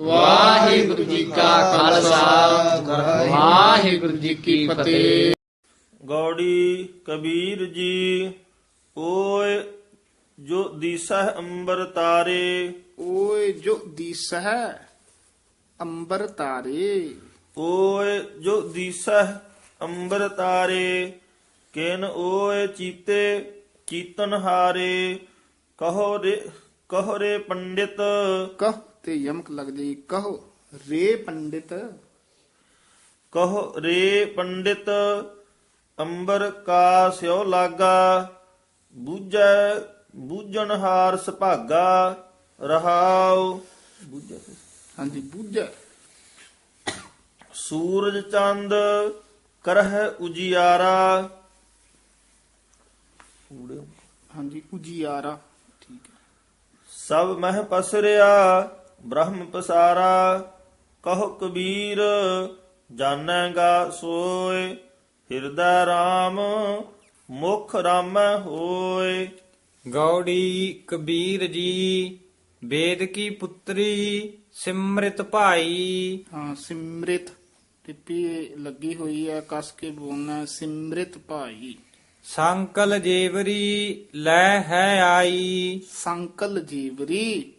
ਵਾਹਿਗੁਰੂ ਜੀ ਕਾ ਖਾਲਸਾ। ਵਾਹਿਗੁਰੂ ਜੀ ਕੀ ਫਤਿਹ। ਗੌੜੀ ਕਬੀਰ ਜੀ ਓਏ ਜੋ ਦੀਸਹ ਅੰਬਰ ਤਾਰੇ। ਓਏ ਜੋ ਦੀਸਹਿ ਅੰਬਰ ਤਾਰੇ। ਓਏ ਜੋ ਦੀਸਹ ਅੰਬਰ ਤਾਰੇ ਕਿਨ ਓਏ ਚੀਤੇ ਚੀਤਨ ਹਾਰੇ। ਕਹੋ ਰੇ ਕਹੋ ਰੇ ਪੰਡਿਤ। ਕਹ ਤੇ ਯਮਕ ਲੱਗ ਜਾਈ ਕਹੋ ਰੇ ਪੰਡਿਤ। ਕਹੋ ਰੇ ਪੰਡਿਤ ਅੰਬਰ ਕਾ ਸਿਓ ਲਾਗਾ ਬੂਝੈ ਬੂਝਣ ਹਾਰ ਸੁਭਾਗਾ ਰਹਾਉ। ਬੂਝੈ ਹਾਂਜੀ ਬੁੱਝੈ। ਸੂਰਜ ਚੰਦ ਕਰਹਿ ਉਜਿਆਰਾ। ਹਾਂਜੀ ਉਜੀਆਰਾ। ਠੀਕ ਹੈ। ਸਭ ਮਹਿ ਪਸਰਿਆ। ਬ੍ਰਹਮ ਪਸਾਰਾ ਕਹੋ ਕਬੀਰ ਜਾਣੇਗਾ ਸੋਏ ਹਿਰਦੈ RAM ਮੁਖ ਰਾਮੈ ਹੋਏ। ਗੌੜੀ ਕਬੀਰ ਜੀ ਵੇਦ ਕੀ ਪੁੱਤਰੀ ਸਿਮਰਿਤ ਭਾਈ। ਹਾਂ ਸਿਮਰਿਤ ਟਿੱਪੀ ਲੱਗੀ ਹੋਈ ਹੈ ਕਸ ਕੇ ਬੋਲਣਾ ਸਿਮਰਿਤ ਭਾਈ। ਸੰਕਲ ਜੇਵਰੀ ਲੈ ਹੈ ਆਈ। ਸੰਕਲ ਜੀਵਰੀ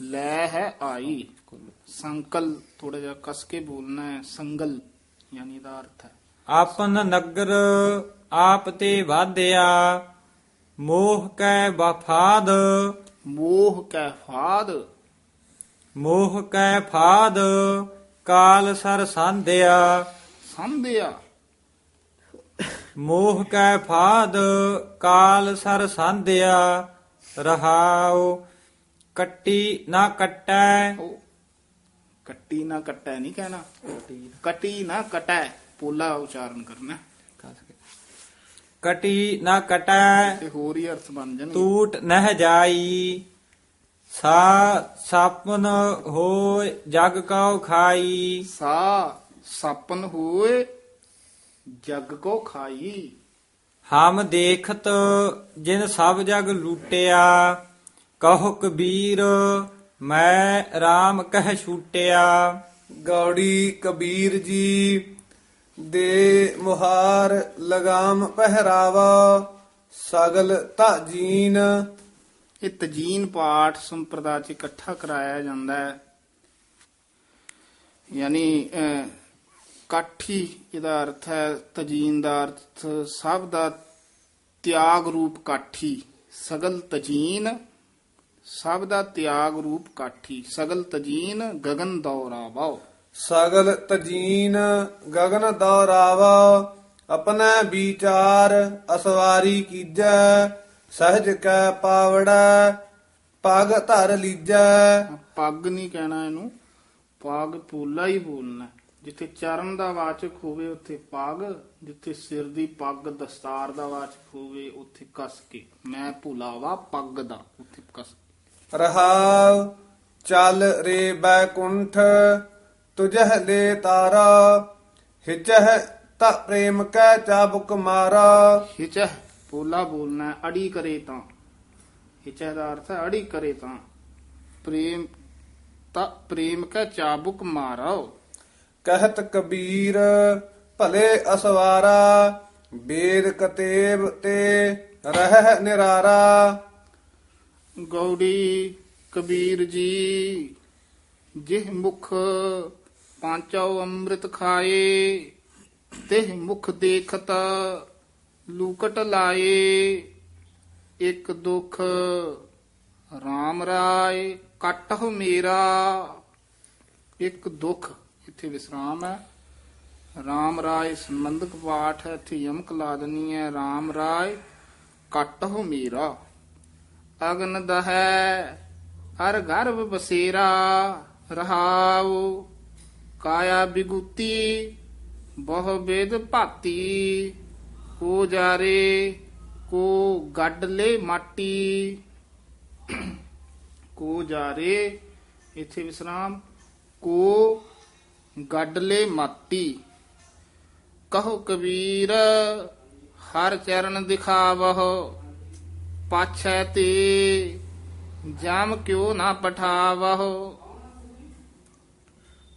ਲੈ ਹੈ ਆਈ। ਸੰਕਲ ਥੋੜਾ ਜਿਹਾ ਕਸ ਕੇ ਬੋਲਣਾ ਹੈ ਸੰਗਲ ਯਾਨੀ ਦਾ ਅਰਥ ਹੈ। ਆਪਨ ਨਗਰ ਆਪ ਤੇ ਵਾਧਿਆ ਮੋਹ ਕੈ ਵਫਾਦ। ਮੋਹ ਕੈ ਫਾਦ। ਮੋਹ ਕੈ ਫਾਦ ਕਾਲ ਸਰ ਸੰਧਿਆ। ਸੰਧਿਆ। ਮੋਹ ਕੈ ਫਾਦ ਕਾਲ ਸਰ ਸੰਧਿਆ ਰਹਾਉ ਕੱਟੀ ਨਾ ਕੱਟੈ। ਕੱਟੀ ਨਾ ਕੱਟੈ ਨਹੀਂ ਕਹਿਣਾ। ਕੱਟੀ ਨਾ ਕਟੈ ਪੋਲਾ ਉਚਾਰਨ ਕਰਨਾ। ਕਟੀ ਨਾ ਕਟੈ ਤੇ ਹੋਰ ਹੀ ਅਰਥ ਬਣ ਜਾਣਗੇ। ਟੂਟ ਨਹਿ ਜਾਈ। ਸਾ ਸਾਪਨ ਹੋਇ ਜਗ ਕਉ ਖਾਈ। ਸਾ ਸਾਪਨ ਹੋਏ ਜਗ ਕੋ ਖਾਈ। ਹਮ ਦੇਖਤ ਜਿਨ ਸਭ ਜਗ ਲੂਟਿਆ। ਕਹੋ ਕਬੀਰ ਮੈਂ RAM ਕਹਿ ਛੂਟਿਆ। ਗੌੜੀ ਕਬੀਰ ਜੀ, ਦੇ ਮੁਹਾਰ ਲਗਾਮ ਪਹਿਰਾਵਾ। ਸਗਲ ਤਾਜੀਨ ਇਹ ਤਜੀਨ ਪਾਠ ਸੰਪਰਦਾ ਚ ਇਕੱਠਾ ਕਰਾਇਆ ਜਾਂਦਾ ਹੈ। ਯਾਨੀ ਕਾਠੀ, ਇਹਦਾ ਅਰਥ ਹੈ ਤਜੀਨ ਦਾ ਅਰਥ, ਸਭ ਦਾ ਤਿਆਗ ਰੂਪ ਕਾਠੀ, ਸਗਲ ਤਜੀਨ। ਸਭ ਦਾ ਤਿਆਗ ਰੂਪ ਕਾਠੀ ਸਗਲ ਤਜੀਨ ਗਗਨ ਦੌਰਾਵਾ ਸਗਲ ਤਜੀਨ ਗਗਨ ਦੌਰਾਵਾ ਆਪਣਾ ਵਿਚਾਰ ਅਸਵਾਰੀ ਕੀਜੈ ਸਹਜ ਕੈ ਪਾਵੜਾ ਪਗ ਧਰ ਲੀਜੈ। ਪੱਗ ਨਹੀਂ ਕਹਿਣਾ ਇਹਨੂੰ ਪੱਗ ਪੋਲਾ ਹੀ ਬੋਲਣਾ। ਜਿੱਥੇ ਚਰਨ ਦਾ ਵਾਚਕ ਹੋਵੇ ਉੱਥੇ ਪੱਗ ਜਿੱਥੇ ਸਿਰ ਦੀ ਪੱਗ ਦਸਤਾਰ ਦਾ ਵਾਚਕ ਹੋਵੇ ਉੱਥੇ ਕਸ ਕੇ ਮੈਂ ਭੁਲਾਵਾ ਪੱਗ ਦਾ ਉੱਥੇ ਕਸ ਰਹਾਵ ਚੱਲ ਰੇ ਬੈਕੁੰਠ ਤੁਝਹ ਲੈ ਤਾਰਾ ਹਿਚਹ ਤਾ ਪ੍ਰੇਮ ਕੈ ਚਾਬੁਕ ਮਾਰਾ। ਹਿਚਹ ਪੋਲਾ ਬੋਲਣਾ ਹੈ, ਅੜੀ ਕਰੇ ਤਾਂ। ਹਿਚਹ ਦਾ ਅਰਥ ਹੈ ਅੜੀ ਕਰੇ ਤਾਂ। ਪ੍ਰੇਮ ਤਾਂ ਪ੍ਰੇਮ ਕਾ ਚਾਬੁਕ ਮਾਰੋ। ਕਹਿਤ ਕਬੀਰ ਭਲੇ ਅਸਵਾਰਾ ਬੇਦ ਕਤੇਬ ਤੇ ਰਹਿ ਨਿਰਾਰਾ। ਗੌੜੀ ਕਬੀਰ ਜੀ, ਜਿਹ ਮੁਖ ਪਾਂਚੋ ਅੰਮ੍ਰਿਤ ਖਾਏ, ਤਿਹ ਮੁਖ ਦੇਖਤ ਲੂਕਟ ਲਾਏ, ਇੱਕ ਦੁਖ RAM ਰਾਏ ਕਟਹੁ ਮੇਰਾ। ਇੱਕ ਦੁਖ, ਇੱਥੇ ਵਿਸਰਾਮ ਹੈ। RAM ਰਾਏ ਸੰਬੰਧਕ ਪਾਠ ਹੈ, ਇੱਥੇ ਯਮਕ ਲਾ ਦੇਣੀ ਹੈ। RAM ਰਾਏ ਕਟਹੁ ਮੇਰਾ। ਅਗਨ ਦਹੈ, ਹਰ ਗਰਭ ਬਸੇਰਾ, ਰਹਾਉ। ਕਾਇਆ ਬਿਗੁਤੀ, ਬਹੁ ਬੇਦ ਭਾਤੀ। ਕੋ ਜਾਰੇ, ਕੋ ਗੱਡ ਲੈ ਮਾਟੀ। ਕੋ ਜਾਰੇ, ਇਥੇ ਵਿਸਰਾਮ। ਕੋ ਗੱਡ ਲੈ ਮਾਟੀ। ਕਹੋ ਕਬੀਰ, ਹਰ ਚਰਨ ਦਿਖਾਵਹੁ। ਪਾਛੈ ਤੇ ਜਾਮ ਕਿਉ ਨਾ ਪਠਾਵਹੁ?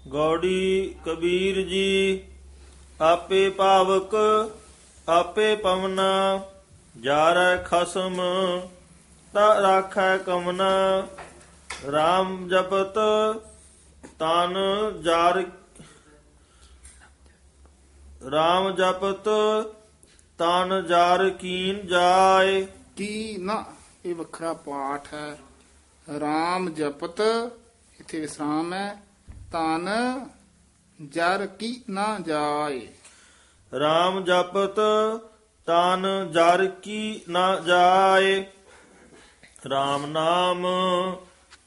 ਗੌੜੀ ਕਬੀਰ ਜੀ, ਆਪੇ ਭਾਵਕ, ਆਪੇ ਪਵਨਾ, ਜਾਰੈ ਖਸਮ, ਤਾ ਰਾਖੈ ਕਮਨਾ RAM ਜਪਤ ਤਨ ਜਾਰ RAM ਜਪਤ ਤਨ ਜਾਰ ਕੀਨ ਜਾਏ। ਕੀ ਨਾ? ਇਹ ਵੱਖਰਾ ਪਾਠ ਹੈ। RAM ਜਪਤ ਇੱਥੇ ਵਿਸਰਾਮ ਹੈ। ਤਨ ਜਰ ਕੀ ਨਾ ਜਾਏ। RAM ਜਪਤ ਤਨ ਜਰ ਕੀ ਨਾ ਜਾਏ। RAM ਨਾਮ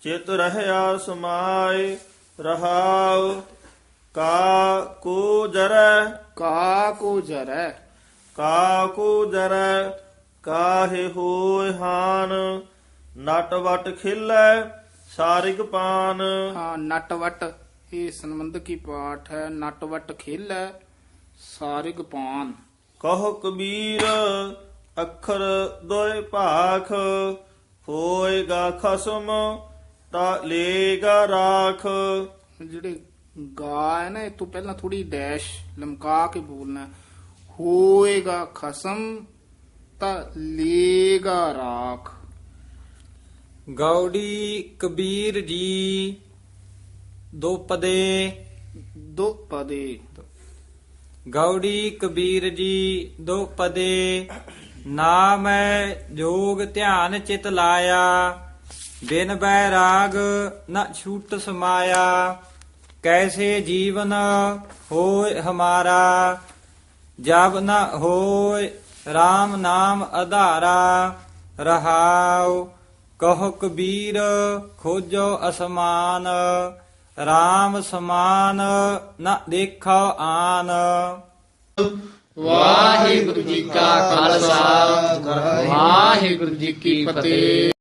ਚਿਤ ਰਹਿਆ ਸਮਾਏ ਰਹਾਉ ਕਾ ਕੋ ਜਰੈ। ਕਾ ਕੋ ਜਰੈ। ਕਾ ਕੋ ਜਰੈ ਕਾਹੇ ਹੋਇ ਹਾਨ ਨਟ ਵਟ ਖਿਲੈ ਸਾਰਿਗ ਪਾਨ। ਹਾਂ ਨਟਵਟ ਇਹ ਸੰਬੰਧਕੀ ਪਾਠ ਹੈ ਨਟਵਟ ਖੇਲੈ ਸਾਰਿਗ ਪਾਨ। ਕਹੋ ਕਬੀਰ ਅੱਖਰ ਦੋਇ ਭਾਖ ਹੋਏਗਾ ਖਸਮ ਤਾ ਲੇਗਾ ਰਾਖ। ਜਿਹੜੇ ਗਾ ਹੈ ਨਾ ਇਹ ਤੋਂ ਪਹਿਲਾਂ ਥੋੜੀ ਡੈਸ਼ ਲਮਕਾ ਕੇ ਬੋਲਣਾ। ਹੋਏਗਾ ਖਸਮ ਤਾਂ ਲੇਗਾ ਰਾਖ। ਗੌੜੀ ਕਬੀਰ ਜੀ ਦੋ ਪਦੇ। ਦੋ ਪਦੇ। ਗੌੜੀ ਕਬੀਰ ਜੀ ਦੋ ਪਦੇ। ਨਾ ਮੈਂ ਜੋਗ ਧਿਆਨ ਚਿਤ ਲਾਇਆ। ਬਿਨ ਬੈਰਾਗ ਨ ਛੂਟ ਸਮਾਇਆ। ਕੈਸੇ ਜੀਵਨ ਹੋਏ ਹਮਾਰਾ ਜਬ ਨ ਹੋਏ RAM ਨਾਮ ਆਧਾਰਾ ਰਹਾਉ ਕਹੋ ਕਬੀਰ ਖੋਜੋ ਅਸਮਾਨ RAM ਸਮਾਨ, ਨਾ ਦੇਖੋ ਆਨ। ਵਾਹਿਗੁਰੂ ਜੀ ਕਾ ਖਾਲਸਾ, ਵਾਹਿਗੁਰੂ ਜੀ ਕੀ ਫਤਿਹ।